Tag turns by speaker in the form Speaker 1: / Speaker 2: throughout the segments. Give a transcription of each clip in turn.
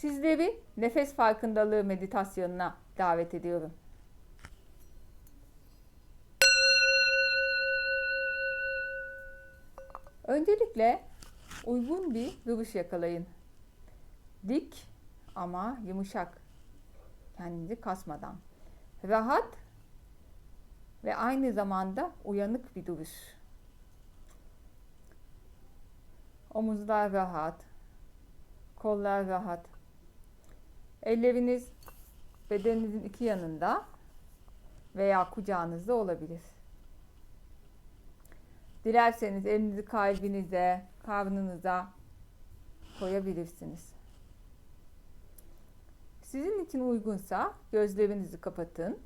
Speaker 1: Sizleri nefes farkındalığı meditasyonuna davet ediyorum. Öncelikle uygun bir duruş yakalayın. Dik ama yumuşak. Kendinizi kasmadan. Rahat ve aynı zamanda uyanık bir duruş. Omuzlar rahat. Kollar rahat. Elleriniz bedeninizin iki yanında veya kucağınızda olabilir. Dilerseniz elinizi kalbinize, karnınıza koyabilirsiniz. Sizin için uygunsa gözlerinizi kapatın.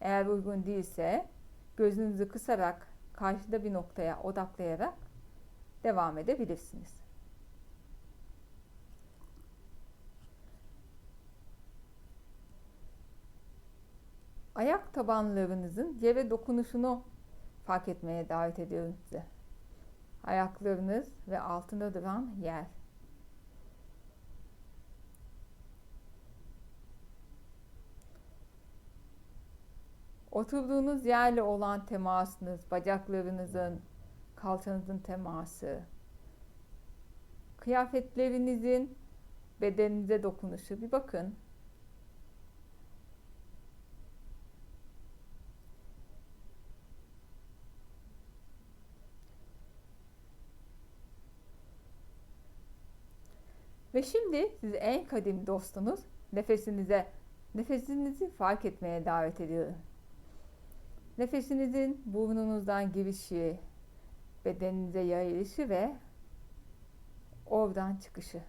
Speaker 1: Eğer uygun değilse gözünüzü kısarak karşıda bir noktaya odaklayarak devam edebilirsiniz. Ayak tabanlarınızın yere dokunuşunu fark etmeye davet ediyorum size. Ayaklarınız ve altında duran yer. Oturduğunuz yerle olan temasınız, bacaklarınızın, kalçanızın teması, kıyafetlerinizin bedeninize dokunuşu bir bakın. Ve şimdi sizi en kadim dostunuz nefesinize, nefesinizi fark etmeye davet ediyorum. Nefesinizin burnunuzdan girişi, bedeninize yayılışı ve oradan çıkışı.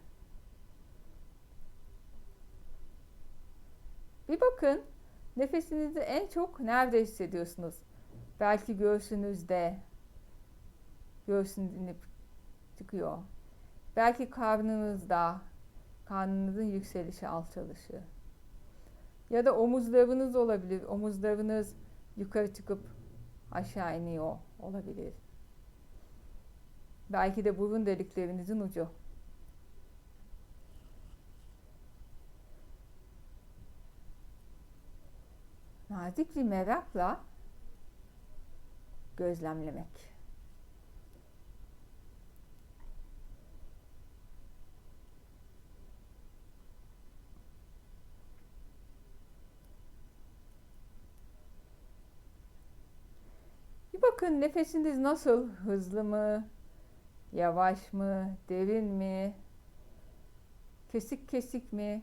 Speaker 1: Bir bakın nefesinizi en çok nerede hissediyorsunuz? Belki göğsünüzde, göğsünüz inip çıkıyor. Belki karnınızda, karnınızın yükselişi, alçalışı. Ya da omuzlarınız olabilir. Omuzlarınız yukarı çıkıp aşağı iniyor olabilir. Belki de burun deliklerinizin ucu. Nazik bir merakla gözlemlemek. Bir bakın nefesiniz nasıl? Hızlı mı? Yavaş mı? Derin mi? Kesik kesik mi?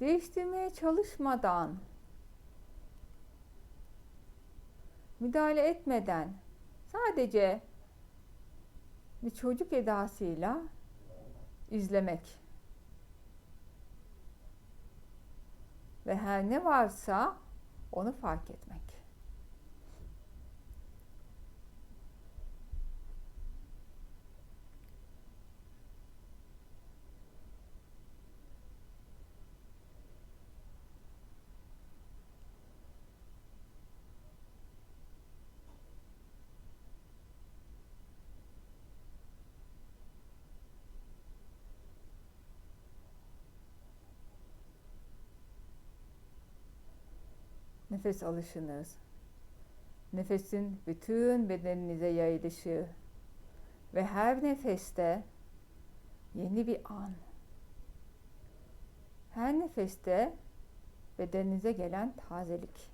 Speaker 1: Değiştirmeye çalışmadan, müdahale etmeden, sadece bir çocuk edasıyla izlemek. Ve her ne varsa onu fark etmek. Nefes alışınız, nefesin bütün bedeninize yayılışı ve her nefeste yeni bir an. Her nefeste bedeninize gelen tazelik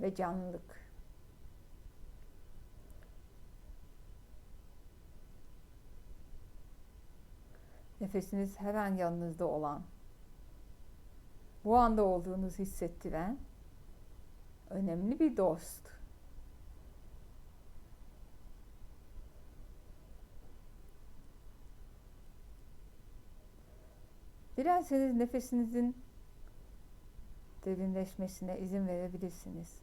Speaker 1: ve canlılık. Nefesiniz her an yanınızda olan bu anda olduğunuzu hissettiren önemli bir dost. Dilerseniz nefesinizin derinleşmesine izin verebilirsiniz.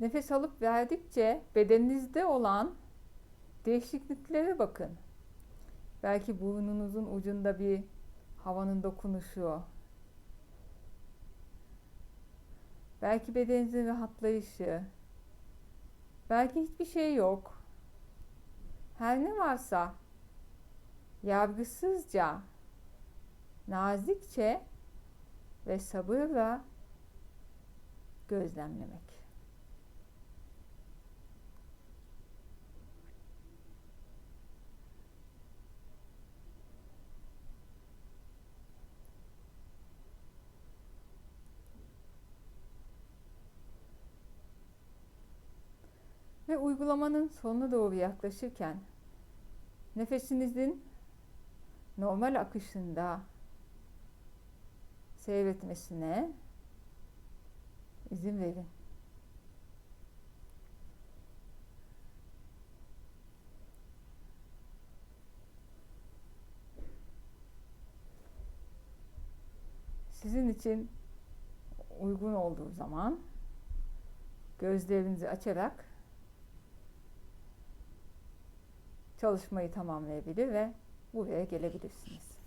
Speaker 1: Nefes alıp verdikçe bedeninizde olan değişikliklere bakın. Belki burnunuzun ucunda bir havanın dokunuşu. Belki bedeninizin rahatlayışı. Belki hiçbir şey yok. Her ne varsa yargısızca, nazikçe ve sabırla gözlemlemek. Ve uygulamanın sonuna doğru yaklaşırken nefesinizin normal akışında seyretmesine izin verin. Sizin için uygun olduğu zaman gözlerinizi açarak çalışmayı tamamlayabilir ve buraya gelebilirsiniz.